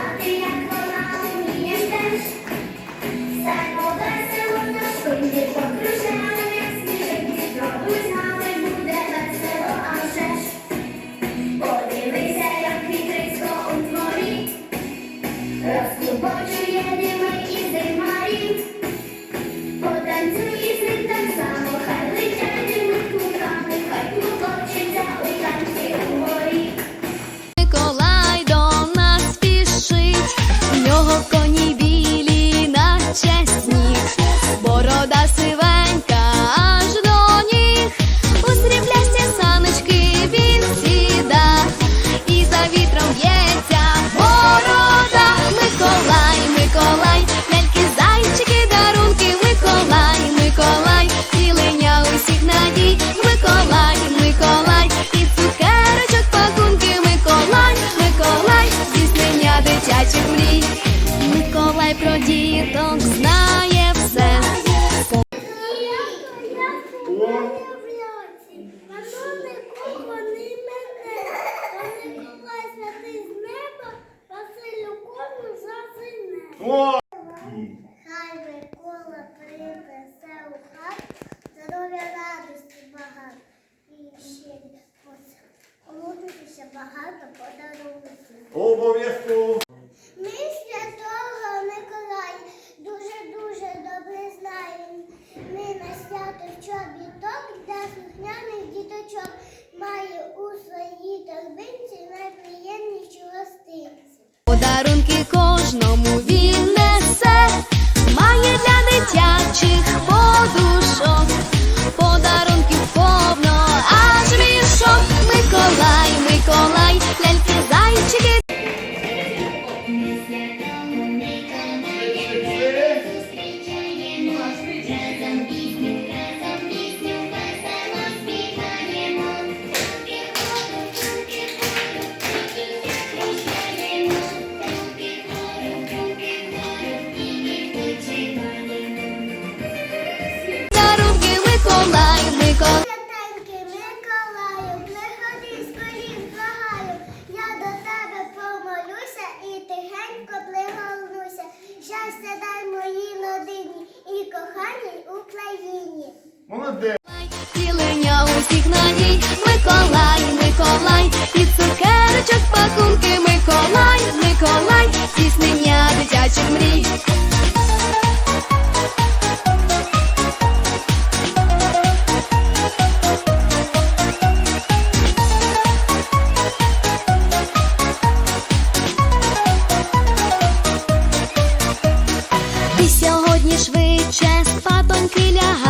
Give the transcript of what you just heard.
வார்த்தையா О! Хай Микола принесе у хат, здоров'я радості багато. І ще Молодитися багато подарунків. Обов'язково. Ми святого Миколая дуже-дуже добре знаємо. Ми на свято чобіток де слухняних діточок має у своїй торбинці найприємніші гостинці. Подарунки кожному для дитячих Молодець! Втілення усіх надій, Миколай, Миколай, і цукерочок пакунки, Миколай, Миколай, здійснення дитячих мрій. Сьогодні швидше спатоньки лягай.